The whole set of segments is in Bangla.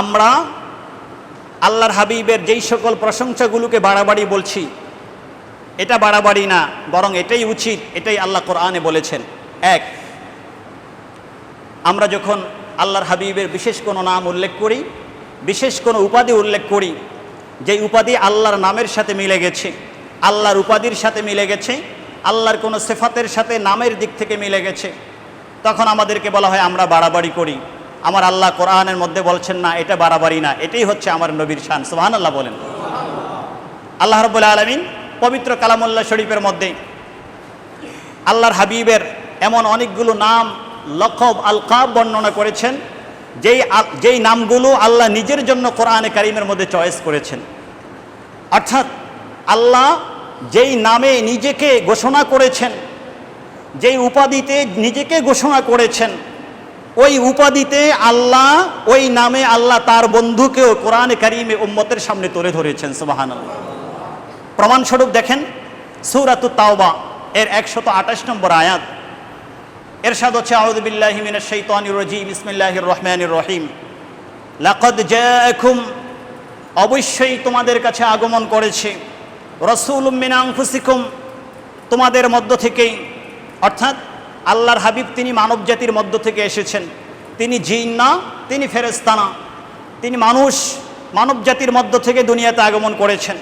আমরা আল্লাহর হাবিবের যেই সকল প্রশংসাগুলোকে বাড়াবাড়ি বলছি, এটা বাড়াবাড়ি না, বরং এটাই উচিত, এটাই আল্লাহ কোরআনে বলেছেন। এক, আমরা যখন আল্লাহর হাবিবের বিশেষ কোনো নাম উল্লেখ করি, বিশেষ কোনো উপাধি উল্লেখ করি, যেই উপাধি আল্লাহর নামের সাথে মিলে গেছে, আল্লাহর উপাধির সাথে মিলে গেছে, আল্লাহর কোনো সেফাতের সাথে নামের দিক থেকে মিলে গেছে, তখন আমাদেরকে বলা হয় আমরা বাড়াবাড়ি করি। আমার আল্লাহ কোরআনের মধ্যে বলছেন না, এটা বাড়াবাড়ি না, এটাই হচ্ছে আমার নবীর শান সুহান আল্লাহ বলেন। আল্লাহ রবুল্লা আলমিন পবিত্র কালামুল্লাহ শরীফের মধ্যে আল্লাহর হাবিবের এমন অনেকগুলো নাম লকব আলকাব বর্ণনা করেছেন, যেই যেই নামগুলো আল্লাহ নিজের জন্য কোরআনে কারিমের মধ্যে চয়েস করেছেন। অর্থাৎ আল্লাহ যেই নামে নিজেকে ঘোষণা করেছেন, যেই উপাধিতে নিজেকে ঘোষণা করেছেন ওই উপাধিতে আল্লাহ, ওই নামে আল্লাহ তার বন্ধুকেও কোরআনে কারিমে উম্মতের সামনে তুলে ধরেছেন সুবাহান প্রমাণস্বরূপ দেখেন, সৌরাতু তাওবা এর একশত আঠাশ নম্বর আয়াত। এরশাদ হচ্ছে আউদুবিল্লাহি মিনাশ শাইতানির রাজিম, বিসমিল্লাহির রহমানির রহিম। লাকাদ জাআকুম, অবশ্যই তোমাদের কাছে আগমন করেছে। রসুলুম মিন আনফুসিকুম, তোমাদের মধ্য থেকেই। অর্থাৎ আল্লাহর হাবিব তিনি মানব জাতির মধ্য থেকে এসেছেন। তিনি জিন না, তিনি ফেরেস্তানা তিনি মানুষ মানব জাতির মধ্য থেকে দুনিয়াতে আগমন করেছেন।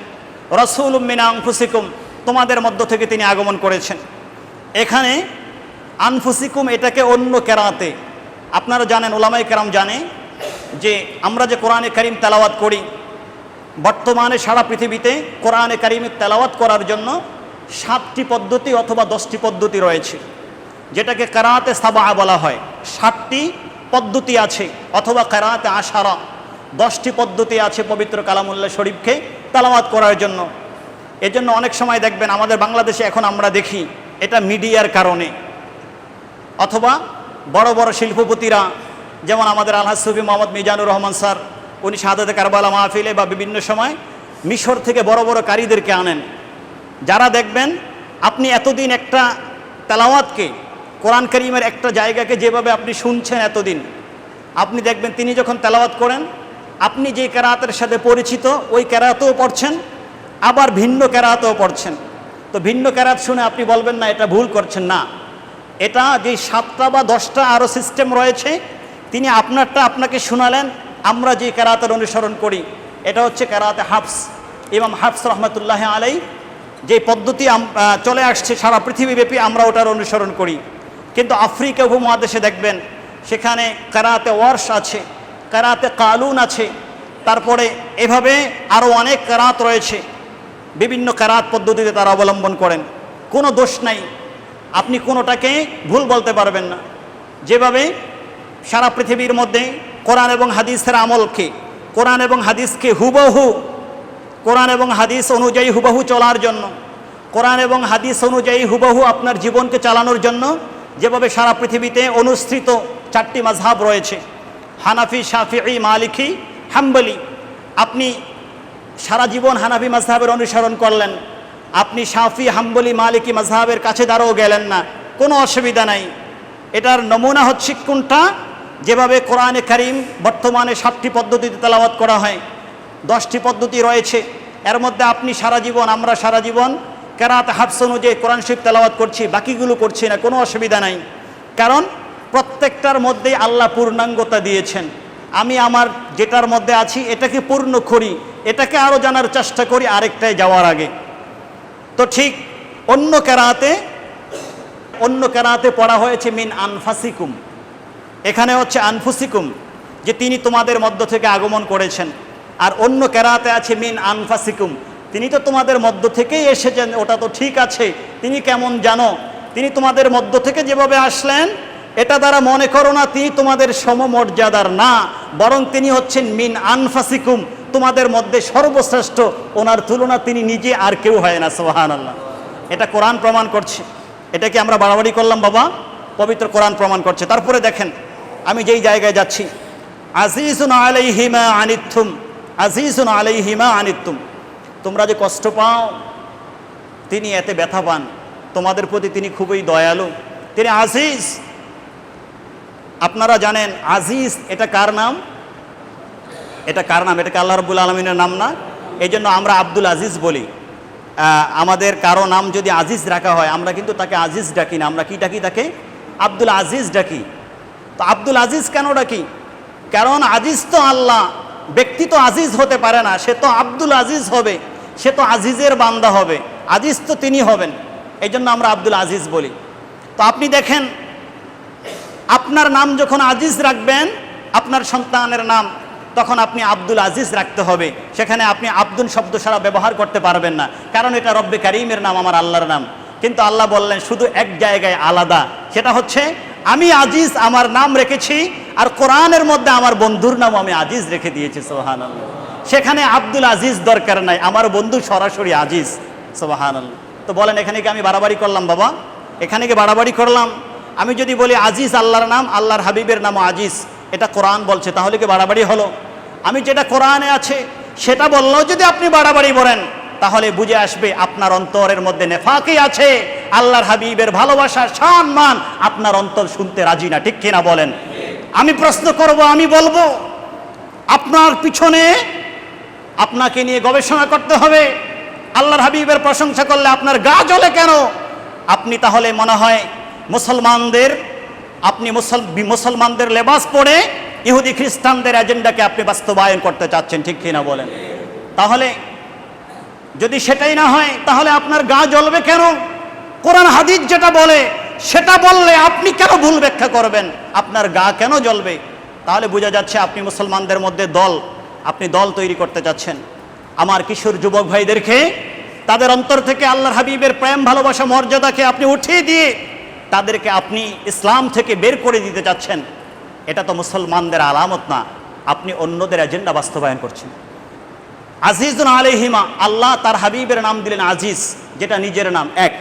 রসুল মিনা আনফুসিকুম, তোমাদের মধ্য থেকে তিনি আগমন করেছেন। এখানে আনফুসিকুম এটাকে অন্য কেরাতে। আপনারা জানেন ওলামাই কেরাম জানে যে আমরা যে কোরআনে করিম তেলাওয়াত করি, বর্তমানে সারা পৃথিবীতে কোরআনে কারিমের তেলাওয়াত করার জন্য সাতটি পদ্ধতি অথবা দশটি পদ্ধতি রয়েছে। যেটাকে কারাতে সাবা বলা হয়। ষাটটি পদ্ধতি আছে, অথবা কারাতে আশারা। দশটি পদ্ধতি আছে পবিত্র কালামুল্লাহ শরীফকে তেলাওয়াত করার জন্য। এজন্য অনেক সময় দেখবেন আমাদের বাংলাদেশে এখন আমরা দেখি, এটা মিডিয়ার কারণে। অথবা বড় বড় শিল্পপতিরা, যেমন আমাদের আলহাজ সুফি মোহাম্মদ মিজানুর রহমান স্যার, উনি শাহাদাতে কারবালা মাহফিলে বা বিভিন্ন সময় মিশর থেকে বড় বড় কারীদেরকে আনেন। যারা দেখবেন, আপনি এতদিন একটা তেলাওয়াতকে কোরআন করিমের একটা জায়গাকে যেভাবে আপনি শুনছেন এতদিন, আপনি দেখবেন তিনি যখন তেলাওয়াত করেন, আপনি যে কেরাতের সাথে পরিচিত, ওই কেরাতেও পড়ছেন, আবার ভিন্ন কেরাতেও পড়ছেন। তো ভিন্ন কেরাত শুনে আপনি বলবেন, না, এটা ভুল করছেন, না। এটা যে সাতটা বা দশটা আরও সিস্টেম রয়েছে, তিনি আপনারটা আপনাকে শোনালেন, আমরা যে কেরাতের অনুসরণ করি, এটা হচ্ছে কেরাতে হাফস। ইমাম হাফস রহমতুল্লাহ আলাই যে পদ্ধতি চলে আসছে সারা পৃথিবীব্যাপী, আমরা ওটার অনুসরণ করি। কিন্তু আফ্রিকা উপমহাদেশে দেখবেন, সেখানে কারাতে ওয়ার্স আছে, কারাতে কালুন আছে, তারপরে এভাবে আরও অনেক কারাত রয়েছে, বিভিন্ন কারাত পদ্ধতিতে তারা অবলম্বন করেন। কোনো দোষ নাই, আপনি কোনোটাকে ভুল বলতে পারবেন না। যেভাবে সারা পৃথিবীর মধ্যে কোরআন এবং হাদিসের আমলকে, কোরআন এবং হাদিসকে হুবহু, কোরআন এবং হাদিস অনুযায়ী হুবহু চলার জন্য, কোরআন এবং হাদিস অনুযায়ী হুবহু আপনার জীবনকে চালানোর জন্য যেভাবে সারা পৃথিবীতে অনুসৃত চারটি মাঝহাব রয়েছে। হানাফি, শাফিঈ, মালিকি, হাম্বলি। আপনি সারা জীবন হানাফি মাঝহাবের অনুসরণ করলেন। আপনি শাফি হাম্বলি, মালিকি মাঝহাবের কাছে দাঁড়াও গেলেন না। কোনো অসুবিধা নাই। এটার নমুনা হচ্ছে কোনটা? যেভাবে কোরআনে কারিম বর্তমানে সাতটি পদ্ধতিতে তেলাওয়াত করা হয়। দশটি পদ্ধতি রয়েছে। এর মধ্যে আপনি সারা জীবন, আমরা সারা জীবন কেরাত হাফস অনুযায়ী কোরআন শরীফ তেলাওয়াত করছি, বাকিগুলো করছি না, কোনো অসুবিধা নাই। কারণ প্রত্যেকটার মধ্যেই আল্লাহ পূর্ণাঙ্গতা দিয়েছেন। আমি আমার যেটার মধ্যে আছি, এটাকে পূর্ণ করি, এটাকে আরও জানার চেষ্টা করি আরেকটায় যাওয়ার আগে। তো ঠিক অন্য কেরাতে অন্য কেরাতে পড়া হয়েছে মিন আনফাসিকুম। এখানে হচ্ছে আনফুসিকুম, যে তিনি তোমাদের মধ্য থেকে আগমন করেছেন। আর অন্য কেরাতে আছে মিন আনফাসিকুম। তিনি তো তোমাদের মধ্য থেকেই এসেছেন, ওটা তো ঠিক আছে। তিনি কেমন জানো? তিনি তোমাদের মধ্য থেকে যেভাবে আসলেন, এটা দ্বারা মনে করো না তিনি তোমাদের সমমর্যাদার না, বরং তিনি হচ্ছেন মিন আনফাসিকুম, তোমাদের মধ্যে সর্বশ্রেষ্ঠ। ওনার তুলনা তিনি নিজে আর কেউ হয় না সোহান আল্লাহ এটা কোরআন প্রমাণ করছে। এটা কি আমরা বাড়াবাড়ি করলাম, বাবা? পবিত্র কোরআন প্রমাণ করছে। তারপরে দেখেন, আমি যেই জায়গায় যাচ্ছি, আজিজুন আলাইহিমা আনিথুম আজিজুন আলাইহিমা আনিতুম তোমরা যে কষ্ট পাও, তিনি এতে ব্যথা পান। তোমাদের প্রতি তিনি খুবই দয়ালু। তিনি আজিজ। আপনারা জানেন আজিজ এটা কার নাম? এটা কার নাম? এটাকে আল্লাহ রবুল আলমিনের নাম না? এই জন্য আমরা আব্দুল আজিজ বলি। আমাদের কারও নাম যদি আজিজ রাখা হয়, আমরা কিন্তু তাকে আজিজ ডাকি না। আমরা কি ডাকি তাকে? আব্দুল আজিজ ডাকি। তো আব্দুল আজিজ কেন ডাকি? কারণ আজিজ তো আল্লাহ, ব্যক্তি তো আজিজ হতে পারে না, সে তো আব্দুল আজিজ হবে। সে তো আজিজের বান্দা হবে। আজিজ তো তিনি হবেন। এই জন্য আমরা আব্দুল আজিজ বলি। তো আপনি দেখেন, আপনার নাম যখন আজিজ রাখবেন, আপনার সন্তানের নাম তখন আপনি আব্দুল আজিজ রাখতে হবে। সেখানে আপনি আব্দুল শব্দ ছাড়া ব্যবহার করতে পারবেন না। কারণ এটা রব্বে কারিমের নাম, আমার আল্লাহর নাম। কিন্তু আল্লাহ বললেন, শুধু এক জায়গায় আলাদা। সেটা হচ্ছে, আমি আজিজ, আমার নাম রেখেছি, আর কোরআনের মধ্যে আমার বন্ধুর নাম আমি আজিজ রেখে দিয়েছি সোহান সেখানে আব্দুল আজিজ দরকার নাই, আমার বন্ধু সরাসরি আজিজ সোহান তো বলেন, এখানে কি আমি বাড়াবাড়ি করলাম বাবা? এখানে কি বাড়াবাড়ি করলাম? আমি যদি বলি আজিজ আল্লাহর নাম, আল্লাহর হাবিবের নাম আজিজ, এটা কোরআন বলছে, তাহলে কি বাড়াবাড়ি হলো? আমি যেটা কোরআনে আছে, সেটা বললেও যদি আপনি বাড়াবাড়ি বলেন, তাহলে বুঝে আসবে আপনার অন্তরের মধ্যে নেফাকি আছে, আল্লাহর হাবিবের ভালোবাসার সম্মান আপনার অন্তর শুনতে রাজি না, ঠিক কিনা বলেন? আমি প্রশ্ন করব, আমি বলব, আপনার পিছনে আপনাকে নিয়ে গবেষণা করতে হবে। আল্লাহর হাবিবের প্রশংসা করলে আপনার গা জ্বলে কেন? আপনি তাহলে মনে হয় মুসলমানদের, আপনি মুসল- মুসলমানদের লেবাস পড়ে ইহুদি খ্রিস্টানদের এজেন্ডাকে আপনি বাস্তবায়ন করতে চাচ্ছেন, ঠিক কিনা বলেন? তাহলে যদি সেটাই না হয়, তাহলে আপনার গা জ্বলবে কেন? কোরআন হাদিস যেটা বলে, সেটা বললে আপনি কেন ভুল ব্যাখ্যা করবেন? আপনার গা কেন জ্বলবে? তাহলে বোঝা যাচ্ছে আপনি মুসলমানদের মধ্যে দল। আপনি দল তৈরি করতে যাচ্ছেন। আমার কিশোর যুবক ভাইদেরকে, তাদের অন্তর থেকে আল্লাহর হাবিবের প্রেম, ভালোবাসা, মর্যাদাকে আপনি উঠিয়ে দিয়ে তাদেরকে আপনি ইসলাম থেকে বের করে দিতে চাচ্ছেন এটা তো মুসলমানদের আলামত না। আপনি অন্যদের এজেন্ডা বাস্তবায়ন করছেন। আজিজুন আলহিমা আল্লাহ তার হাবিবের নাম দিলেন আজিজ, যেটা নিজের নাম, এক।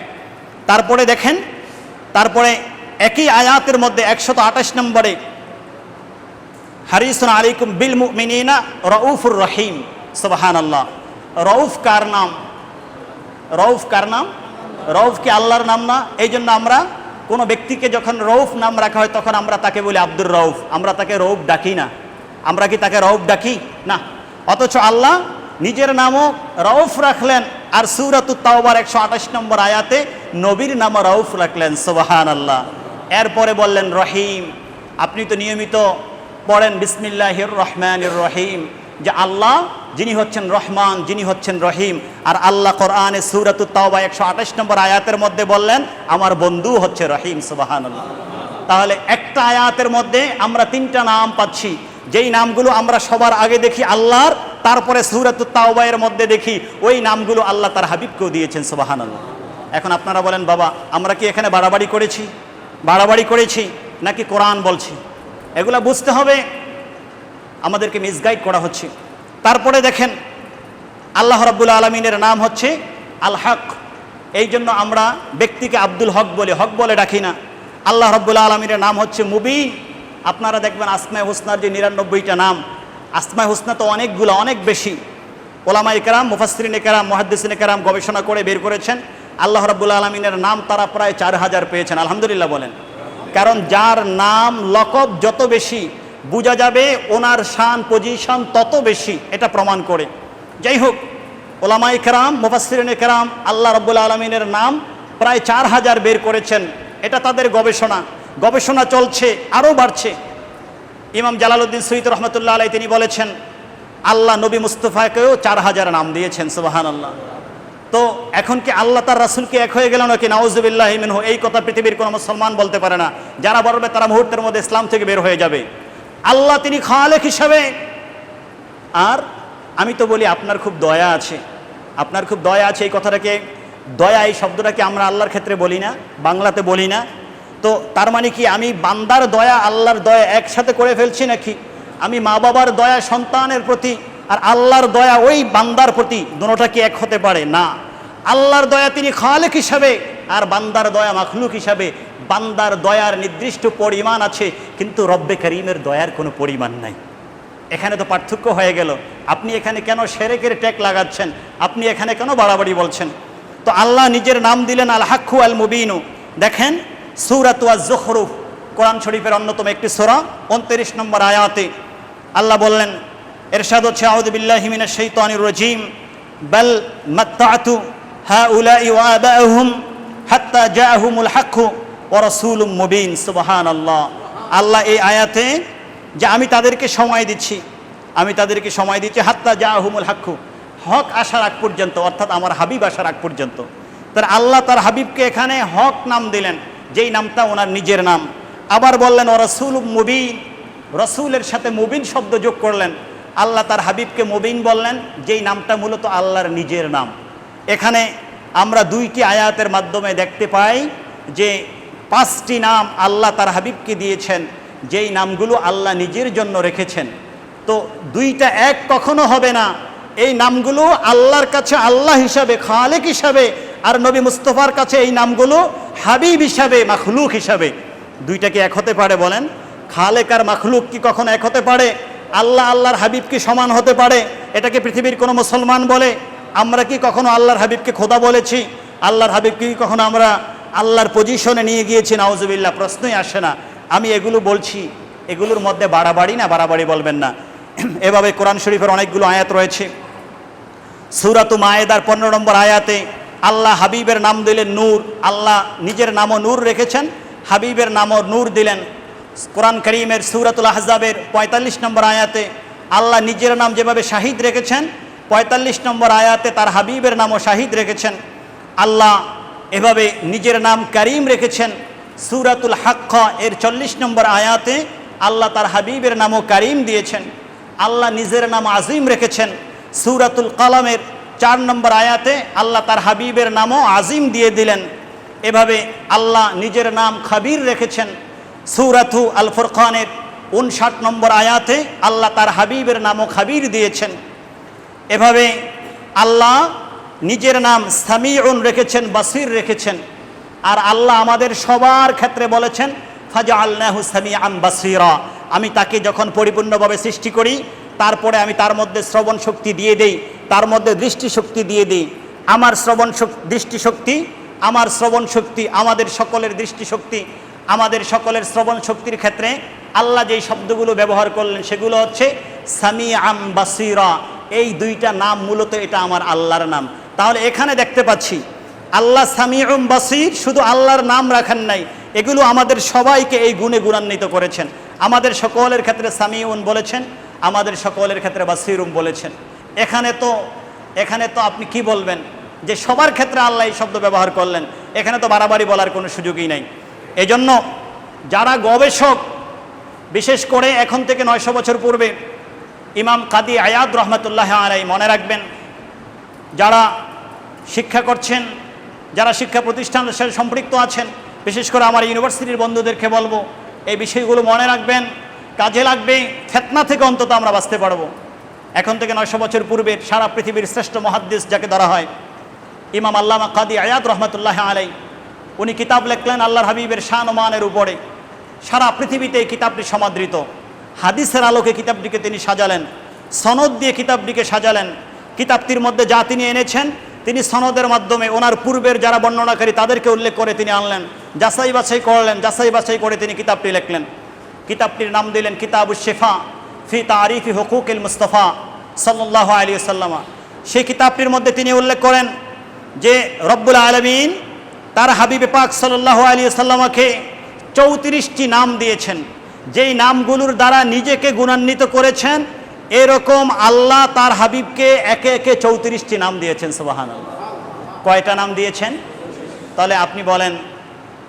তারপরে দেখেন, তারপরে একই আয়াতের মধ্যে একশত আঠাশ নম্বরে হারিসুন আলাইকুম বিল মুমিনিনা রউফুর রহিম। সুবহান আল্লাহ রউফ কার নাম? রউফ কার নাম? রউফ কি আল্লাহর নাম না? এই জন্য আমরা কোনো ব্যক্তিকে যখন রউফ নাম রাখা হয় তখন আমরা তাকে বলি আব্দুর রউফ। আমরা তাকে রউফ ডাকি না। আমরা কি তাকে রউফ ডাকি? না। অথচ আল্লাহ নিজের নামও রউফ রাখলেন আর সুরাতু তাওবার একশো আঠাশ নম্বর আয়াতে নবীর নাম রউফ রাখলেন। সুবাহান আল্লাহ এরপরে বললেন রহিম, আপনি তো নিয়মিত পড়েন, বিসমিল্লাহির রহমানির রহিম যে আল্লাহ যিনি হচ্ছেন রহমান, যিনি হচ্ছেন রহিম। আর আল্লাহ কোরআনে সুরাতু তাওবা একশো আঠাশ নম্বর আয়াতের মধ্যে বললেন, আমার বন্ধু হচ্ছে রহিম সুবাহান তাহলে একটা আয়াতের মধ্যে আমরা তিনটা নাম পাচ্ছি। যেই নামগুলো আমরা সবার আগে দেখি আল্লাহর, তারপরে সুরাতু তাওবায়ের মধ্যে দেখি, ওই নামগুলো আল্লাহ তার হাবিবকেও দিয়েছেন সুবাহান এখন আপনারা বলেন, বাবা, আমরা কি এখানে বাড়াবাড়ি করেছি? বাড়াবাড়ি করেছি নাকি কোরআন বলছি? এগুলা বুঝতে হবে। আমাদেরকে মিসগাইড করা হচ্ছে। তারপরে দেখেন, আল্লাহ রাব্বুল আলমিনের নাম হচ্ছে আল হক। এই জন্য আমরা ব্যক্তিকে আব্দুল হক বলে। হক বলে ডাকি না। আল্লাহ রাব্বুল আলমিনের নাম হচ্ছে মুবিন আপনারা দেখবেন আসমায় হুসনার যে নিরানব্বইটা নাম। আসমায় হুসনা তো অনেকগুলো, অনেক বেশি। ওলামাই কেরাম মুফাসরিন কেরাম, মহাদ্দিসিন কেরাম গবেষণা করে বের করেছেন। আল্লাহ রাব্বুল আলমিনের নাম তারা প্রায় চার হাজার পেয়েছেন। আলহামদুলিল্লাহ বলেন। কারণ যার নাম লকব যত বেশি, বোঝা যাবে ওনার শান, পজিশন তত বেশি, এটা প্রমাণ করে। যাই হোক ওলামাই কেরাম মুফাসরিন কেরাম, আল্লাহ রব্বুল আলমিনের নাম প্রায় চার হাজার বের করেছেন। এটা তাদের গবেষণা। গবেষণা চলছে আরও বাড়ছে। ইমাম জালালউদ্দিন সৈয়দ রহমতুল্লাহ আলাই তিনি বলেছেন, আল্লাহ নবী মুস্তফাকেও চার হাজার নাম দিয়েছেন সুবাহান আল্লাহ তো এখন কি আল্লাহ তার রাসুলকে এক হয়ে গেল নাকি? নাউজুবিল্লাহ মিনহু। এই কথা পৃথিবীর কোনো মুসলমান বলতে পারে না। যারা বলবে তারা মুহূর্তের মধ্যে ইসলাম থেকে বের হয়ে যাবে। আল্লাহ তিনি খালেক হিসাবে। আর আমি তো বলি, আপনার খুব দয়া আছে। আপনার খুব দয়া আছে এই কথাটাকে। দয়া এই শব্দটাকে আমরা আল্লাহর ক্ষেত্রে বলি না, বাংলাতে বলি না। তো তার মানে কি, আমি বান্দার দয়া, আল্লাহর দয়া একসাথে করে ফেলছি নাকি? আমি মা বাবার দয়া, সন্তানের প্রতি আর আল্লাহর দয়া ওই বান্দার প্রতি দুটোটা কি এক হতে পারে? না। আল্লাহর দয়া তিনি খালেক হিসাবে আর বান্দার দয়া মাখলুক হিসাবে। বান্দার দয়ার নির্দিষ্ট পরিমাণ আছে, কিন্তু রব্বে করিমের দয়ার কোনো পরিমাণ নাই। এখানে তো পার্থক্য হয়ে গেল। আপনি এখানে কেন সেরেকের ট্যাগ লাগাচ্ছেন? আপনি এখানে কেন বাড়াবাড়ি বলছেন? তো আল্লাহ নিজের নাম দিলেন আল হাক্কু আল মুবিনু দেখেন সৌরাতুয়া জখরুফ কোরআন শরীফের অন্যতম একটি সোরা, উনত্রিশ নম্বর আয়াতে আল্লাহ বললেন এরশাদ হচ্ছে আউদুবিল্লাহ মিনাশ শাইতানির রাজিম। বাল মাত্তাতু ওয়া আবাহুম হাত্তা জাআহুমুল হাক্কু ওয়া রাসূলুম মুবিন। সুবহানাল্লাহ। আল্লাহ এই আয়াতে যে আমি তাদেরকে সময় দিচ্ছি, আমি তাদেরকে সময় দিচ্ছি, হাত্তা জাআহুমুল হাক্কু। হক আসার আগ পর্যন্ত, অর্থাৎ আমার হাবিব আসার আগ পর্যন্ত। তার আল্লাহ তার হাবিবকে এখানে হক নাম দিলেন, যেই নামটা ওনার নিজের নাম। আবার বললেন ও রসুল মুবিন। রসুলের সাথে মুবিন শব্দ যোগ করলেন। আল্লাহ তার হাবিবকে মুবিন বললেন, যেই নামটা মূলত আল্লাহর নিজের নাম। এখানে আমরা দুইটি আয়াতের মাধ্যমে দেখতে পাই যে পাঁচটি নাম আল্লাহ তার হাবিবকে দিয়েছেন, যেই নামগুলো আল্লাহ নিজের জন্য রেখেছেন। তো দুইটা এক কখনো হবে না, এই নামগুলো আল্লাহর কাছে আল্লাহ হিসাবে, খালেক হিসাবে, আর নবী মুস্তফার কাছে এই নামগুলো হাবিব হিসাবে, মাখলুক হিসাবে। দুইটা কি এক হতে পারে বলেন? খালেক আর মাখলুক কি কখনো এক হতে পারে? আল্লাহ আল্লাহর হাবিব কি সমান হতে পারে? এটাকে পৃথিবীর কোনো মুসলমান বলে? আমরা কি কখনো আল্লাহর হাবিবকে খোদা বলেছি? আল্লাহর হাবিবকে কি কখনো আমরা আল্লাহর পজিশনে নিয়ে গিয়েছি? নাউজুবিল্লাহ, প্রশ্নই আসে না। আমি এগুলো বলছি। এগুলোর মধ্যে বাড়াবাড়ি না, বাড়াবাড়ি বলবেন না। এভাবে কোরআন শরীফের অনেকগুলো আয়াত রয়েছে। সুরাতু মায়েদার পনেরো নম্বর আয়াতে আল্লাহ হাবিবের নাম দিলেন নূর। আল্লাহ নিজের নামও নূর রেখেছেন। হাবিবের নামও নূর দিলেন। কোরআন করিমের সুরাতুল আহজাবের পঁয়তাল্লিশ নম্বর আয়াতে আল্লাহ নিজের নাম যেভাবে শাহিদ রেখেছেন, পঁয়তাল্লিশ নম্বর আয়াতে তার হাবিবের নামও শাহিদ রেখেছেন। আল্লাহ এভাবে নিজের নাম করিম রেখেছেন। সুরাতুল হাক্ক এর চল্লিশ নম্বর আয়াতে আল্লাহ তার হাবিবের নামও করিম দিয়েছেন। আল্লাহ নিজের নাম আজিম রেখেছেন। সুরাতুল কালামের চার নম্বর আয়াতে আল্লাহ তার হাবিবের নামও আজিম দিয়ে দিলেন। এভাবে আল্লাহ নিজের নাম খাবির রেখেছেন। সুরাতু আল ফুরখানের উনষাট নম্বর আয়াতে আল্লাহ তার হাবিবের নামও খাবির দিয়েছেন। এভাবে আল্লাহ নিজের নাম সামিউন রেখেছেন, বাসির রেখেছেন। আর আল্লাহ আমাদের সবার ক্ষেত্রে বলেছেন ফাজা আল্লাহ সামি আম বাসিরা। আমি তাকে যখন পরিপূর্ণভাবে সৃষ্টি করি, তারপরে আমি তার মধ্যে শ্রবণ শক্তি দিয়ে দেই, তার মধ্যে দৃষ্টিশক্তি দিয়ে দিই। আমার শ্রবণ শক- দৃষ্টিশক্তি আমার শ্রবণ শক্তি, আমাদের সকলের দৃষ্টিশক্তি আমাদের সকলের শ্রবণ শক্তির ক্ষেত্রে আল্লাহ যেই শব্দগুলো ব্যবহার করলেন সেগুলো হচ্ছে সামি আম বাসিরা। এই দুইটা নাম মূলত এটা আমার আল্লাহর নাম। তাহলে এখানে দেখতে পাচ্ছি, আল্লাহ সামিউম বাসির শুধু আল্লাহর নাম রাখেন নাই, এগুলো আমাদের সবাইকে এই গুণে গুণান্বিত করেছেন। আমাদের সকলের ক্ষেত্রে সামিউন বলেছেন, আমাদের সকলের ক্ষেত্রে বাসিরুম বলেছেন। এখানে তো এখানে তো আপনি কি বলবেন? যে সবার ক্ষেত্রে আল্লাহ এই শব্দ ব্যবহার করলেন, এখানে তো বাড়াবাড়ি বলার কোনো সুযোগই নাই। এজন্য যারা গবেষক, বিশেষ করে এখন থেকে নয়শো বছর পূর্বে ইমাম কাদি আয়াদ রহমতুল্লাহ আলাই মনে রাখবেন, যারা শিক্ষা করছেন, যারা শিক্ষা প্রতিষ্ঠানের সাথে সম্পৃক্ত আছেন, বিশেষ করে আমার ইউনিভার্সিটির বন্ধুদেরকে বলব, এই বিষয়গুলো মনে রাখবেন, কাজে লাগবে, ফেতনা থেকে অন্তত আমরা বাঁচতে পারব। এখন থেকে নয়শো বছর পূর্বে সারা পৃথিবীর শ্রেষ্ঠ মহাদ্দেশ যাকে ধরা হয়, ইমাম আল্লামা কাদি আয়াত রহমতুল্লাহ আলাই উনি কিতাব লেখলেন আল্লাহর হাবিবের শান ও মানের উপরে। সারা পৃথিবীতে এই কিতাবটি সমাদৃত। হাদিসের আলোকে কিতাবটিকে তিনি সাজালেন, সনদ দিয়ে কিতাবটিকে সাজালেন। কিতাবটির মধ্যে যা তিনি এনেছেন, তিনি সনদের মাধ্যমে ওনার পূর্বের যারা বর্ণনাকারী তাদেরকে উল্লেখ করে তিনি আনলেন, যাচাই বাছাই করলেন, যাচাই বাছাই করে তিনি কিতাবটি লিখলেন। কিতাবটির নাম দিলেন কিতাবু শেফা, ফি তারিফি হকুকিল মুস্তফা সাল্লাহ আলী সাল্লামা সেই কিতাবটির মধ্যে তিনি উল্লেখ করেন যে, রব্বুল আলমিন তার হাবিবে পাক সাল্লাহ আলী সাল্লামাকে চৌত্রিশটি নাম দিয়েছেন। যেই নামগুলোর দ্বারা নিজেকে গুণান্বিত করেছেন, এরকম আল্লাহ তার হাবিবকে একে একে চৌত্রিশটি নাম দিয়েছেন সুবাহান কয়টা নাম দিয়েছেন? তাহলে আপনি বলেন,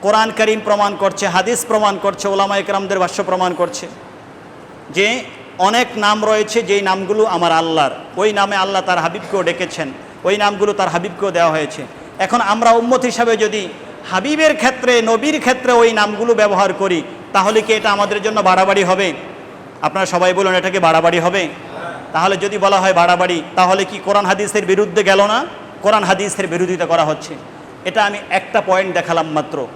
কোরআন করিম প্রমাণ করছে, হাদিস প্রমাণ করছে, ওলামা একরামদের ভাষ্য প্রমাণ করছে যে অনেক নাম রয়েছে, যেই নামগুলো আমার আল্লাহর। ওই নামে আল্লাহ তার হাবিবকেও ডেকেছেন, ওই নামগুলো তার হাবিবকেও দেওয়া হয়েছে। এখন আমরা উম্মত হিসাবে যদি হাবিবের ক্ষেত্রে, নবীর ক্ষেত্রে ওই নামগুলো ব্যবহার করি, তাহলে কি এটা আমাদের জন্য বাড়াবাড়ি হবে? আপনারা সবাই বলুন এটাকে বাড়াবাড়ি হবে? তাহলে যদি বলা হয় বাড়াবাড়ি, তাহলে কি কোরআন হাদিসের বিরুদ্ধে গেল না? কোরআন হাদিসের বিরোধিতা করা হচ্ছে। এটা আমি একটা পয়েন্ট দেখালাম মাত্র।